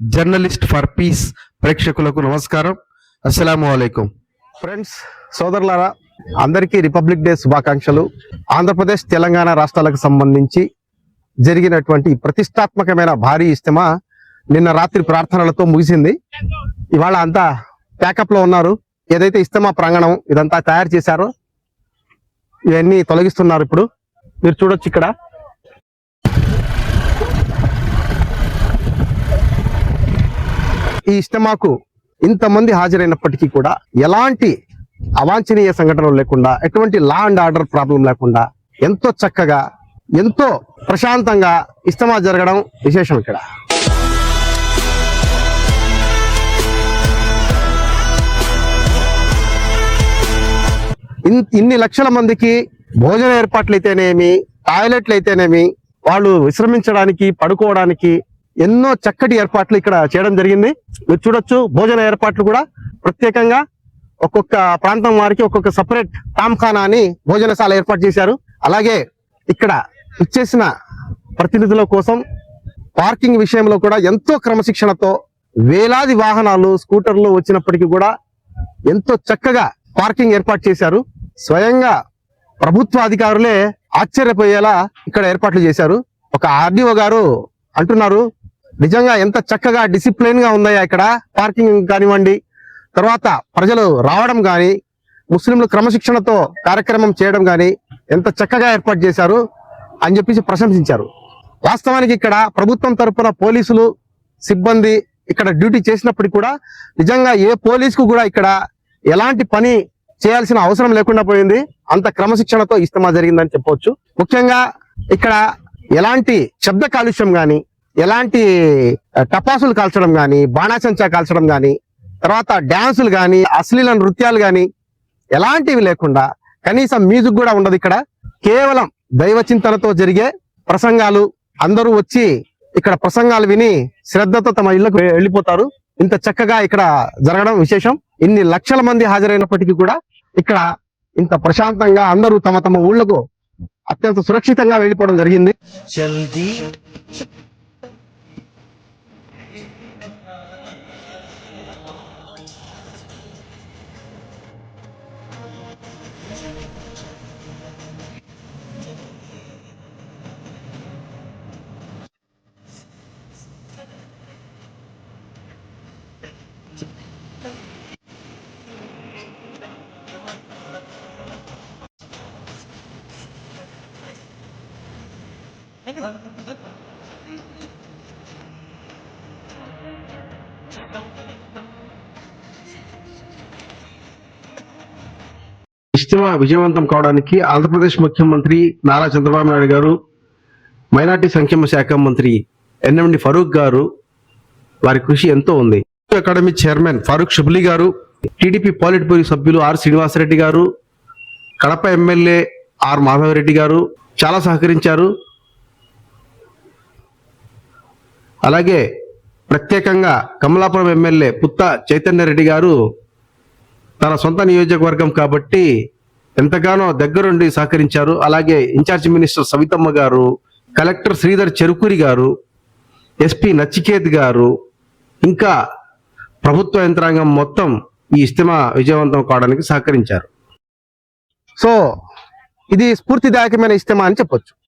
Journalist for piece ప్రేక్షకులకు నమస్కారం. అస్సలం అయికం ఫ్రెండ్స్ సోదరులారా అందరికీ రిపబ్లిక్ డే శుభాకాంక్షలు. ఆంధ్రప్రదేశ్ తెలంగాణ రాష్ట్రాలకు సంబంధించి జరిగినటువంటి ప్రతిష్టాత్మకమైన భారీ ఇస్తమా నిన్న రాత్రి ప్రార్థనలతో ముగిసింది. ఇవాళ అంతా ప్యాకప్లో ఉన్నారు. ఏదైతే ఇస్తమా ప్రాంగణం ఇదంతా తయారు చేశారో ఇవన్నీ తొలగిస్తున్నారు ఇప్పుడు. మీరు చూడొచ్చు ఇక్కడ. ఈ ఇష్టమాకు ఇంతమంది హాజరైనప్పటికీ కూడా ఎలాంటి అవాంఛనీయ సంఘటనలు లేకుండా ఎటువంటి లా అండ్ ఆర్డర్ ప్రాబ్లం లేకుండా ఎంతో చక్కగా ఎంతో ప్రశాంతంగా ఇష్టమా జరగడం విశేషం ఇక్కడ. ఇన్- ఇన్ని లక్షల మందికి భోజన ఏర్పాట్లు అయితేనేమి టాయిలెట్లు అయితేనేమి వాళ్ళు విశ్రమించడానికి పడుకోవడానికి ఎన్నో చక్కటి ఏర్పాట్లు ఇక్కడ చేయడం జరిగింది. మీరు చూడొచ్చు భోజన ఏర్పాట్లు కూడా. ప్రత్యేకంగా ఒక్కొక్క ప్రాంతం వారికి ఒక్కొక్క సపరేట్ టామ్ఖానా అని భోజనశాల ఏర్పాటు చేశారు. అలాగే ఇక్కడ ఇచ్చేసిన ప్రతినిధుల కోసం పార్కింగ్ విషయంలో కూడా ఎంతో క్రమశిక్షణతో వేలాది వాహనాలు స్కూటర్లు వచ్చినప్పటికీ కూడా ఎంతో చక్కగా పార్కింగ్ ఏర్పాటు చేశారు. స్వయంగా ప్రభుత్వ అధికారులే ఆశ్చర్యపోయేలా ఇక్కడ ఏర్పాట్లు చేశారు. ఒక ఆర్డీఓ గారు అంటున్నారు నిజంగా ఎంత చక్కగా డిసిప్లిన్గా ఉందయ్యా ఇక్కడ? పార్కింగ్ కానివ్వండి. తర్వాత ప్రజలు రావడం కానీ ముస్లింలు క్రమశిక్షణతో కార్యక్రమం చేయడం కానీ ఎంత చక్కగా ఏర్పాటు చేశారు అని చెప్పేసి ప్రశంసించారు. వాస్తవానికి ఇక్కడ ప్రభుత్వం తరపున పోలీసులు సిబ్బంది ఇక్కడ డ్యూటీ చేసినప్పటికీ కూడా నిజంగా ఏ పోలీసుకు కూడా ఇక్కడ ఎలాంటి పని చేయాల్సిన అవసరం లేకుండా పోయింది. అంత క్రమశిక్షణతో ఇస్తమా జరిగిందని చెప్పవచ్చు ముఖ్యంగా ఇక్కడ ఎలాంటి శబ్ద కాలుష్యం కానీ ఎలాంటి టపాసులు కాల్చడం కానీ బాణాసంచా కాల్చడం కానీ తర్వాత డ్యాన్సులు కానీ అశ్లీల నృత్యాలు కానీ ఎలాంటివి లేకుండా కనీసం మ్యూజిక్ కూడా ఉండదు ఇక్కడ. కేవలం దైవ చింతనతో జరిగే ప్రసంగాలు అందరూ వచ్చి ఇక్కడ ప్రసంగాలు విని శ్రద్ధతో తమ ఇళ్ళకు వెళ్ళిపోతారు. ఇంత చక్కగా ఇక్కడ జరగడం విశేషం. ఇన్ని లక్షల మంది హాజరైనప్పటికీ కూడా ఇక్కడ ఇంత ప్రశాంతంగా అందరూ తమ తమ ఊళ్ళకు అత్యంత సురక్షితంగా వెళ్ళిపోవడం జరిగింది. ఇజ్తిమా విజయవంతం కావడానికి ఆంధ్రప్రదేశ్ ముఖ్యమంత్రి నారా చంద్రబాబు నాయుడు గారు మైనార్టీ సంక్షేమ శాఖ మంత్రి ఎన్ఎండి ఫరూక్ గారు వారి కృషి ఎంతో ఉంది. అకాడమీ చైర్మన్ ఫారూక్ షబ్లీ గారు టీడీపీ పాలిట్ బ్యూరో సభ్యులు ఆర్ శ్రీనివాసరెడ్డి గారు కడప ఎమ్మెల్యే ఆర్ మాధవరెడ్డి గారు చాలా సహకరించారు. అలాగే ప్రత్యేకంగా కమలాపురం ఎమ్మెల్యే పుత్త చైతన్య రెడ్డి గారు తన సొంత నియోజకవర్గం కాబట్టి ఎంతగానో దగ్గరుండి సహకరించారు. అలాగే ఇన్ఛార్జ్ మినిస్టర్ సవితమ్మ గారు కలెక్టర్ శ్రీధర్ చెరుకూరి గారు ఎస్పీ నచికేత్ గారు ఇంకా ప్రభుత్వ యంత్రాంగం మొత్తం ఈ ఇస్తిమా విజయవంతం కావడానికి సహకరించారు. సో ఇది స్ఫూర్తిదాయకమైన ఇస్తిమా అని చెప్పొచ్చు.